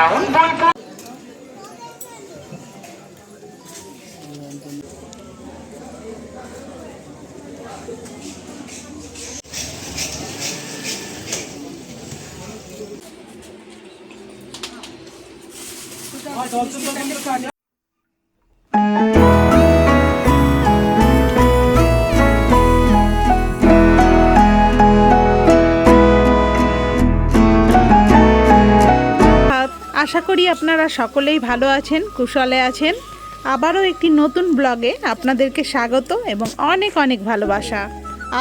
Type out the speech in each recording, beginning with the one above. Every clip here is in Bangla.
আট ডাউন বোলপুর আশা করি আপনারা সকলেই ভালো আছেন, কুশলে আছেন। আবারও একটি নতুন ব্লগে আপনাদেরকে স্বাগত এবং অনেক অনেক ভালোবাসা।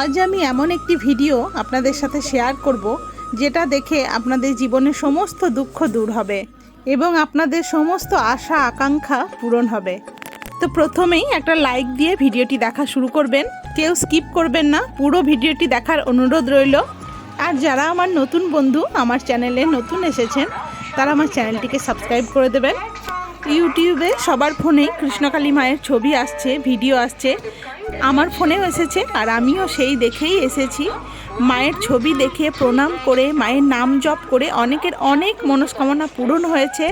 আজ আমি এমন একটি ভিডিও আপনাদের সাথে শেয়ার করব, যেটা দেখে আপনাদের জীবনের সমস্ত দুঃখ দূর হবে এবং আপনাদের সমস্ত আশা, আকাঙ্ক্ষা পূরণ হবে। তো প্রথমেই একটা লাইক দিয়ে ভিডিওটি দেখা শুরু করবেন। কেউ স্কিপ করবেন না, পুরো ভিডিওটি দেখার অনুরোধ রইল। আর যারা আমার নতুন বন্ধু, আমার চ্যানেলে নতুন এসেছেন তারা আমার চ্যানেলটিকে সাবস্ক্রাইব করে দেবেন। ইউটিউবে সবার ফোনেই কৃষ্ণকালী মায়ের ছবি আসছে, ভিডিও আসছে। আমার ফোনেও এসেছে আর আমিও সেই দেখেই এসেছি। মায়ের ছবি দেখে, প্রণাম করে, মায়ের নাম জপ করে অনেকের অনেক মনস্কামনা পূরণ হয়েছে।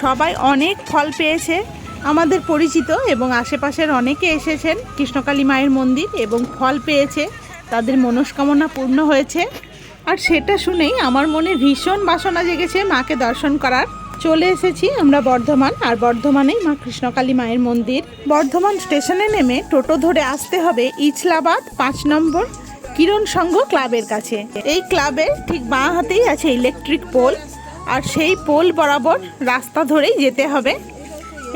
সবাই অনেক ফল পেয়েছে আমাদের পরিচিত এবং আশেপাশের অনেকে এসেছেন। কৃষ্ণকালী মায়ের মন্দির এবং ফল পেয়েছে, তাদের মনস্কামনা পূর্ণ হয়েছে। আর সেটা শুনেই আমার মনে ভীষণ বাসনা জেগেছে মাকে দর্শন করার। চলে এসেছি আমরা বর্ধমান, আর বর্ধমানেই মা কৃষ্ণকালী মায়ের মন্দির। বর্ধমান স্টেশনে নেমে টোটো ধরে আসতে হবে ইছলাবাদ পাঁচ নম্বর কিরণ সংঘ ক্লাবের কাছে। এই ক্লাবের ঠিক বাঁ হাতেই আছে ইলেকট্রিক পোল, আর সেই পোল বরাবর রাস্তা ধরেই যেতে হবে।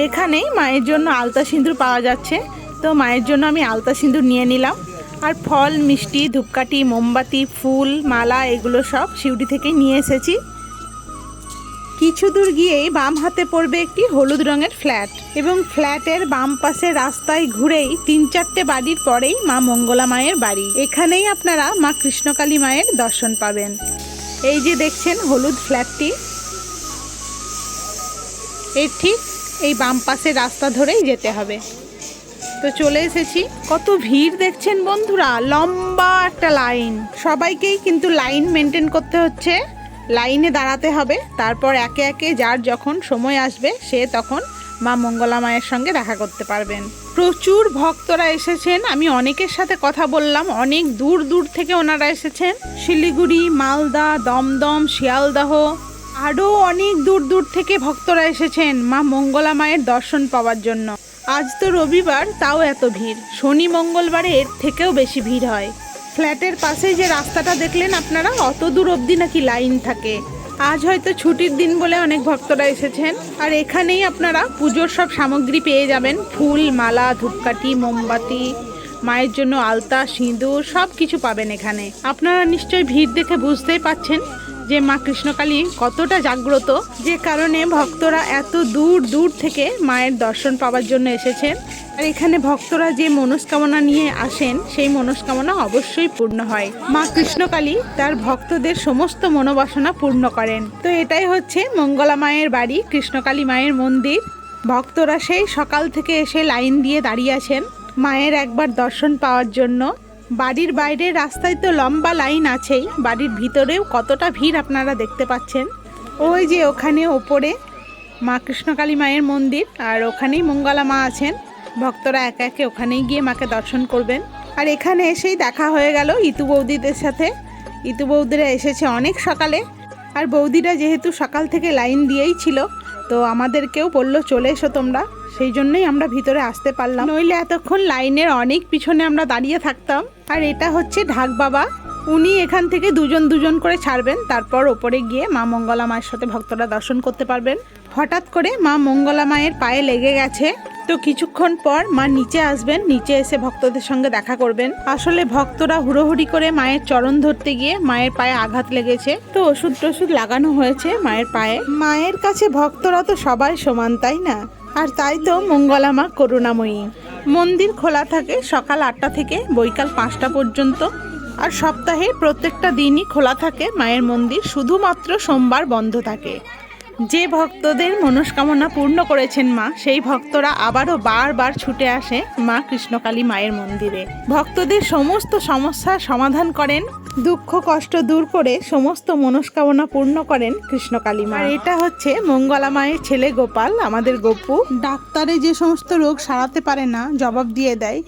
এখানেই মায়ের জন্য আলতা সিঁদুর পাওয়া যাচ্ছে। তো মায়ের জন্য আমি আলতা সিঁদুর নিয়ে নিলাম। আর ফল, মিষ্টি, ধূপকাঠি, মোমবাতি, ফুল, মালা, এগুলো সব শিউটি থেকে নিয়ে এসেছি। কিছু দূর গিয়েই বাম হাতে পড়বে একটি হলুদ রঙের ফ্ল্যাট এবং ফ্ল্যাটের বাম পাশে রাস্তায় ঘুরেই তিন চারটে বাড়ির পরেই মা মঙ্গলা মায়ের বাড়ি। এখানেই আপনারা মা কৃষ্ণকালী মায়ের দর্শন পাবেন। এই যে দেখছেন হলুদ ফ্ল্যাটটি। এর ঠিক এই বাম পাশে রাস্তা ধরেই যেতে হবে। তো চলে এসেছি। কত ভিড় দেখছেন বন্ধুরা, লম্বা একটা লাইন। সবাইকেই কিন্তু লাইন মেনটেন করতে হচ্ছে, লাইনে দাঁড়াতে হবে। তারপর একে একে যার যখন সময় আসবে, সে তখন মা মঙ্গলা মায়ের সঙ্গে দেখা করতে পারবেন। প্রচুর ভক্তরা এসেছেন, আমি অনেকের সাথে কথা বললাম, অনেক দূর দূর থেকে ওনারা এসেছেন। শিলিগুড়ি, মালদা, দমদম, শিয়ালদাহ, আরও অনেক দূর দূর থেকে ভক্তরা এসেছেন মা মঙ্গলা মায়ের দর্শন পাওয়ার জন্য। আজ তো রবিবার, তাও এত ভিড়। শনি মঙ্গলবারে এর থেকেও বেশি ভিড় হয়। ফ্ল্যাটের পাশে যে রাস্তাটা দেখলেন আপনারা, অত দূর অবধি নাকি লাইন থাকে। আজ হয়তো ছুটির দিন বলে অনেক ভক্তরা এসেছেন। আর এখানেই আপনারা পুজোর সব সামগ্রী পেয়ে যাবেন। ফুল, মালা, ধূপকাঠি, মোমবাতি, মায়ের জন্য আলতা, সিঁদুর সব কিছু পাবেন এখানে। আপনারা নিশ্চয়ই ভিড় দেখে বুঝতেই পাচ্ছেন। যে মা কৃষ্ণকালী কতটা জাগ্রত, যে কারণে ভক্তরা এত দূর দূর থেকে মায়ের দর্শন পাওয়ার জন্য এসেছেন। আর এখানে ভক্তরা যে মনস্কামনা নিয়ে আসেন, সেই মনস্কামনা অবশ্যই পূর্ণ হয়। মা কৃষ্ণকালী তার ভক্তদের সমস্ত মনোবাসনা পূর্ণ করেন। তো এটাই হচ্ছে মঙ্গলা মায়ের বাড়ি, কৃষ্ণকালী মায়ের মন্দির। ভক্তরা সেই সকাল থেকে এসে লাইন দিয়ে দাঁড়িয়ে আছেন মায়ের একবার দর্শন পাওয়ার জন্য। বাড়ির বাইরে রাস্তায় তো লম্বা লাইন আছেই। বাড়ির ভিতরেও কতটা ভিড় আপনারা দেখতে পাচ্ছেন। ওই যে ওখানে ওপরে মা কৃষ্ণকালী মায়ের মন্দির, আর ওখানেই মঙ্গলা মা আছেন। ভক্তরা একে একে ওখানেই গিয়ে মাকে দর্শন করবেন। আর এখানে এসেই দেখা হয়ে গেল ইতু বৌদিদের সাথে। ইতু বৌদিরা এসেছে অনেক সকালে। আর বৌদিরা যেহেতু সকাল থেকে লাইন দিয়েই ছিল, তো আমাদেরকেও বলল, চলে এসো তোমরা। সেই জন্যই আমরা ভিতরে আসতে পারলাম। নইলে এতক্ষণ লাইনের অনেক পিছনে আমরা দাঁড়িয়ে থাকতাম। আর এটা হচ্ছে ঢাক বাবা। উনি এখান থেকে দুজন দুজন করে ছাড়বেন, তারপর ওপরে গিয়ে মা মঙ্গলা মায়ের সাথে ভক্তরা দর্শন করতে পারবেন। হঠাৎ করে মা মঙ্গলা মায়ের পায়ে লেগে গেছে। তো কিছুক্ষণ পর মা নিচে আসবেন, নিচে এসে ভক্তদের সঙ্গে দেখা করবেন। আসলে ভক্তরা হুড়োহুড়ি করে মায়ের চরণ ধরতে গিয়ে মায়ের পায়ে আঘাত লেগেছে। তো ওষুধ টষুধ লাগানো হয়েছে মায়ের পায়ে। মায়ের কাছে ভক্তরা তো সবাই সমান, তাই না? আর তাই তো মঙ্গলা মা করুণাময়ী। মন্দির খোলা থাকে সকাল আটটা থেকে বৈকাল পাঁচটা পর্যন্ত। আর সপ্তাহে প্রত্যেকটা দিনই খোলা থাকে মায়ের মন্দির, শুধুমাত্র সোমবার বন্ধ থাকে। যে ভক্তদের মনস্কামনা পূর্ণ করেছেন মা সেই ভক্তরা আবারও বারবার ছুটে আসে মা কৃষ্ণকালী মায়ের মন্দিরে। ভক্তদের সমস্ত সমস্যার সমাধান করেন দুঃখ কষ্ট দূর করে সমস্ত মনস্কামনা পূর্ণ করেন কৃষ্ণকালী মা। এটা হচ্ছে মঙ্গলা মায়ের ছেলে গোপাল আমাদের গপু। ডাক্তারে যে সমস্ত রোগ সারাতে পারে না জবাব দিয়ে দেয়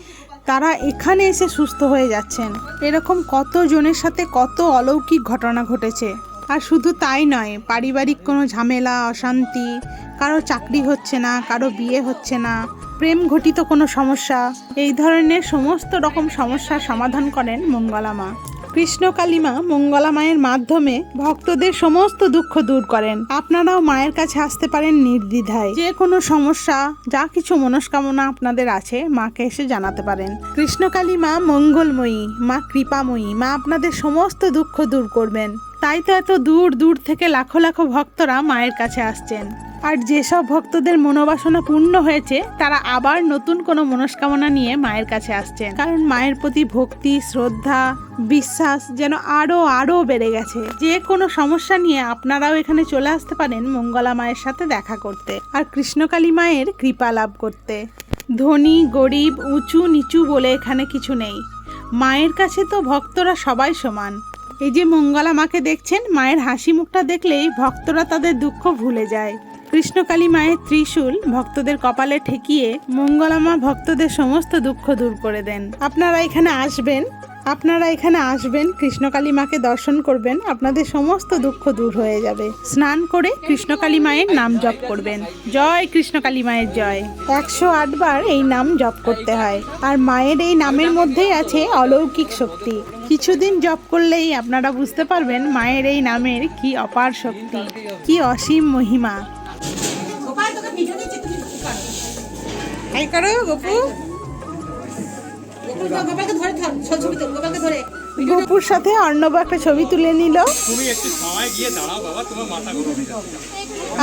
তারা এখানে এসে সুস্থ হয়ে যাচ্ছেন। এরকম কত জনের সাথে কত অলৌকিক ঘটনা ঘটেছে? আর শুধু তাই নয়, পারিবারিক কোনো ঝামেলা, অশান্তি, কারও চাকরি হচ্ছে না, কারও বিয়ে হচ্ছে না, প্রেম ঘটিত কোনো সমস্যা, এই ধরনের সমস্ত রকম সমস্যার সমাধান করেন মঙ্গলা মা। কৃষ্ণ কালিমা মঙ্গলা মায়ের মাধ্যমে ভক্তদের সমস্ত দুঃখ দূর করেন। আপনারাও মায়ের কাছে আসতে পারেন নির্দ্বিধায়। যে কোনো সমস্যা, যা কিছু মনস্কামনা আপনাদের আছে, মাকে এসে জানাতে পারেন। কৃষ্ণকালী মা মঙ্গলময়ী, মা কৃপাময়ী, মা আপনাদের সমস্ত দুঃখ দূর করবেন। তাই তো এত দূর দূর থেকে লাখো লাখো ভক্তরা মায়ের কাছে আসছেন। আর যেসব ভক্তদের মনোবাসনা পূর্ণ হয়েছে, তারা আবার নতুন কোনো মনস্কামনা নিয়ে মায়ের কাছে আসছেন। কারণ মায়ের প্রতি ভক্তি, শ্রদ্ধা, বিশ্বাস যেন আরও আরও বেড়ে গেছে। যে কোনো সমস্যা নিয়ে আপনারাও এখানে চলে আসতে পারেন মঙ্গলা মায়ের সাথে দেখা করতে আর কৃষ্ণকালী মায়ের কৃপা লাভ করতে। ধনী, গরিব, উঁচু, নিচু বলে এখানে কিছু নেই। মায়ের কাছে তো ভক্তরা সবাই সমান। এই যে মঙ্গলা মাকে দেখছেন, মায়ের হাসি মুখটা দেখলেই ভক্তরা তাদের দুঃখ ভুলে যায়। কৃষ্ণকালী মায়ের ত্রিশূল ভক্তদের কপালে ঠেকিয়ে মঙ্গলা মা ভক্তদের সমস্ত দুঃখ দূর করে দেন। আপনারা এখানে আসবেন, আপনারা এখানে আসবেন, কৃষ্ণকালী মাকে দর্শন করবেন, আপনাদের সমস্ত দুঃখ দূর হয়ে যাবে। স্নান করে কৃষ্ণকালী মায়ের নাম জপ করবেন। জয় কৃষ্ণকালী মায়ের জয়। একশো আটবার এই নাম জপ করতে হয়। আর মায়ের এই নামের মধ্যেই আছে অলৌকিক শক্তি। কিছুদিন জপ করলেই আপনারা বুঝতে পারবেন মায়ের এই নামের কি অপার শক্তি কি অসীম মহিমা। করো গপু। গোপালকে ধরে ধর ছবি গোপালকে ধরে। গপুর সাথে অর্ণব একটা ছবি তুলে নিল। তুমি একটু সময় গিয়ে দাঁড়াও বাবা তোমার মাথা গরম যাচ্ছে।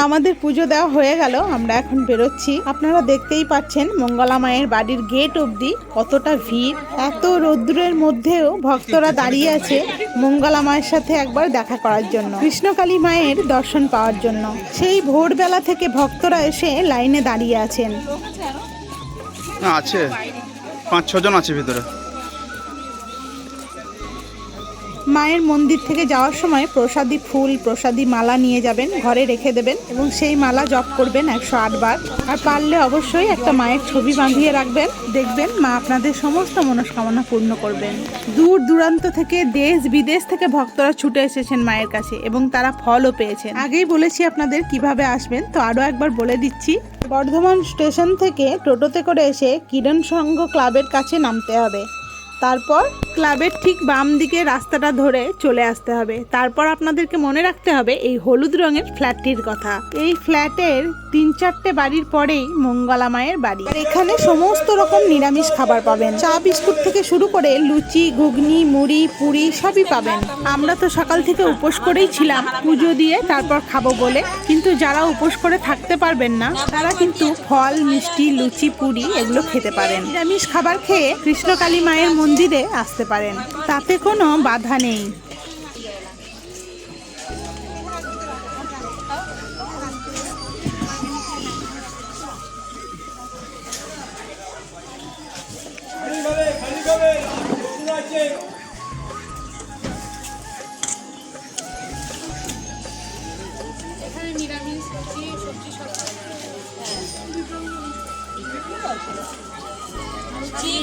আমাদের পুজো দেওয়া হয়ে গেল আমরা এখন বেরোচ্ছি। আপনারা দেখতেই পাচ্ছেন মঙ্গলা মায়ের বাড়ির গেট অবধি কতটা ভিড়। এত রৌদ্রের মধ্যেও ভক্তরা দাঁড়িয়ে আছে মঙ্গলা মায়ের সাথে একবার দেখা করার জন্য কৃষ্ণকালী মায়ের দর্শন পাওয়ার জন্য। সেই ভোরবেলা থেকে ভক্তরা এসে লাইনে দাঁড়িয়ে আছেন। আছে। পাঁচ ছজন আছে ভিতরে। মায়ের মন্দির থেকে যাওয়ার সময় প্রসাদী ফুল, প্রসাদী মালা নিয়ে যাবেন, ঘরে রেখে দেবেন এবং সেই মালা জপ করবেন একশো বার। আর পারলে অবশ্যই একটা মায়ের ছবি বাঁধিয়ে রাখবেন। দেখবেন মা আপনাদের সমস্ত মনস্কামনা পূর্ণ করবেন। দূর দূরান্ত থেকে দেশ বিদেশ থেকে ভক্তরা ছুটে এসেছেন মায়ের কাছে এবং তারা ফলও পেয়েছেন। আগেই বলেছি আপনাদের কীভাবে আসবেন, তো আরও একবার বলে দিচ্ছি। বর্ধমান স্টেশন থেকে টোটোতে করে এসে কিরণ সংঘ ক্লাবের কাছে নামতে হবে। তারপর ক্লাবের ঠিক বাম দিকে রাস্তাটা ধরে চলে আসতে হবে। তারপর আপনাদেরকে মনে রাখতে হবে এই হলুদ রঙের ফ্ল্যাটটির কথা। এই ফ্ল্যাটের তিন চারটে বাড়ির পরেই মঙ্গলা মায়ের বাড়ি। এখানে সমস্ত রকম নিরামিষ খাবার পাবেন। চা, বিস্কুট থেকে শুরু করে লুচি, ঘুগনি, মুড়ি, পুরি সবই পাবেন। আমরা তো সকাল থেকে উপোস করেই ছিলাম, পুজো দিয়ে তারপর খাব বলে। কিন্তু যারা উপোস করে থাকতে পারবেন না, তারা কিন্তু ফল, মিষ্টি, লুচি, পুরি এগুলো খেতে পারেন। নিরামিষ খাবার খেয়ে কৃষ্ণকালী মায়ের আসতে পারেন। তাতে কোনো বাধা নেই।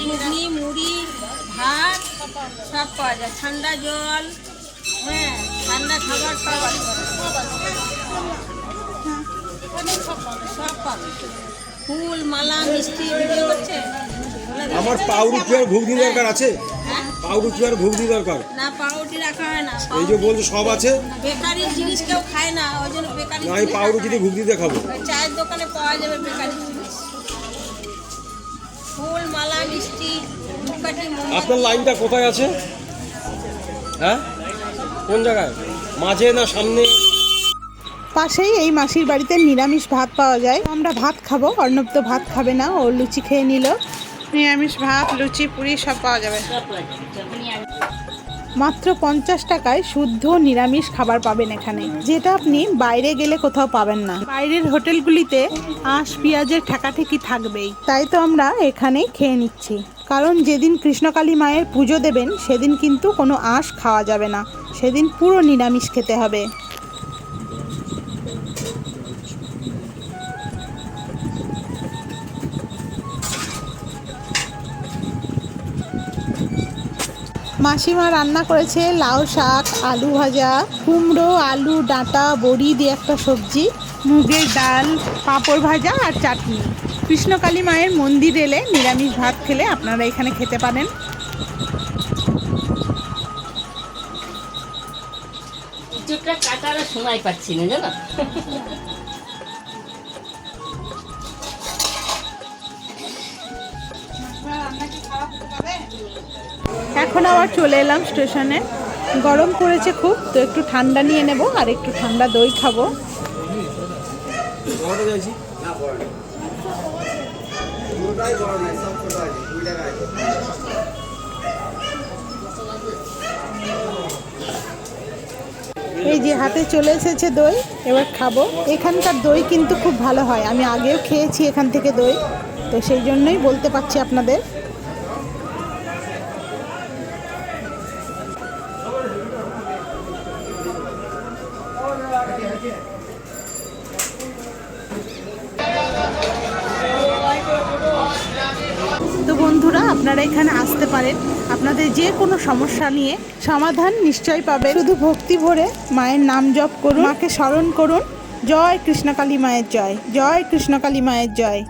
ঘুগনি মুড়ি ভাত সব পাওয়া যায়। ঠান্ডা জল হ্যাঁ ঠান্ডা খাবার পাওয়া সব পাবে ফুল মালা মিষ্টি ভিডিও করছে? আমার পাউরুটি আর ঘুগনি দরকার আছে? হ্যাঁ? পাউরুটি আর ঘুগনি দরকার। না পাউরুটি রাখা হয় না। এই যে বলছো সব আছে? বেকারির জিনিস কেউ খায় না ওই জন্য বেকারি না আমি পাউরুটি দিয়ে ঘুগনি দিয়ে খাব। চায়ের দোকানে পাওয়া যাবে বেকারি জিনিস। ফুল মালা মিষ্টি। আপনার লাইনটা কোথায় আছে? হ্যাঁ? কোন জায়গায়? মাঝে না সামনে? পাশেই এই মাসির বাড়িতে নিরামিষ ভাত পাওয়া যায়। আমরা ভাত খাব, অর্ণব তো ভাত খাবে না, ও লুচি খেয়ে নিল। নিরামিষ ভাত, লুচি, পুরি সব পাওয়া যাবে। মাত্র পঞ্চাশ টাকায় শুদ্ধ নিরামিষ খাবার পাবেন এখানে, যেটা আপনি বাইরে গেলে কোথাও পাবেন না। বাইরের হোটেলগুলিতে আঁশ, পেঁয়াজের ঠেকাঠেকি থাকবেই। তাই তো আমরা এখানেই খেয়ে নিচ্ছি। কারণ যেদিন কৃষ্ণকালী মায়ের পুজো দেবেন, সেদিন কিন্তু কোনো আঁশ খাওয়া যাবে না। সেদিন পুরো নিরামিষ খেতে হবে। মাসিমা রান্না করেছে লাউ শাক, আলু ভাজা, কুমড়ো, আলু, ডাঁটা, বড়ি দিয়ে একটা সবজি, মুগের ডাল, পাঁপড় ভাজা আর চাটনি। কৃষ্ণকালী মায়ের মন্দির এলে নিরামিষ ভাত খেলে আপনারা এখানে খেতে পারেন। কাটার সময় পাচ্ছি না, জানো? এখন আবার চলে এলাম স্টেশনে। গরম পড়েছে খুব, তো একটু ঠান্ডা নিয়ে নেব আর একটু ঠান্ডা দই খাব। এই যে হাতে চলে এসেছে দই, এবার খাব। এখানকার দই কিন্তু খুব ভালো হয়। আমি আগেও খেয়েছি এখান থেকে দই, তো সেই জন্যই বলতে পারছি আপনাদের। আপনারা এখানে আসতে পারেন। আপনাদের যে কোনো সমস্যা নিয়ে সমাধান নিশ্চয়ই পাবে শুধু ভক্তি ভরে মায়ের নাম জপ করুন, মাকে স্মরণ করুন। জয় কৃষ্ণকালী মায়ের জয় জয় কৃষ্ণকালী মায়ের জয়।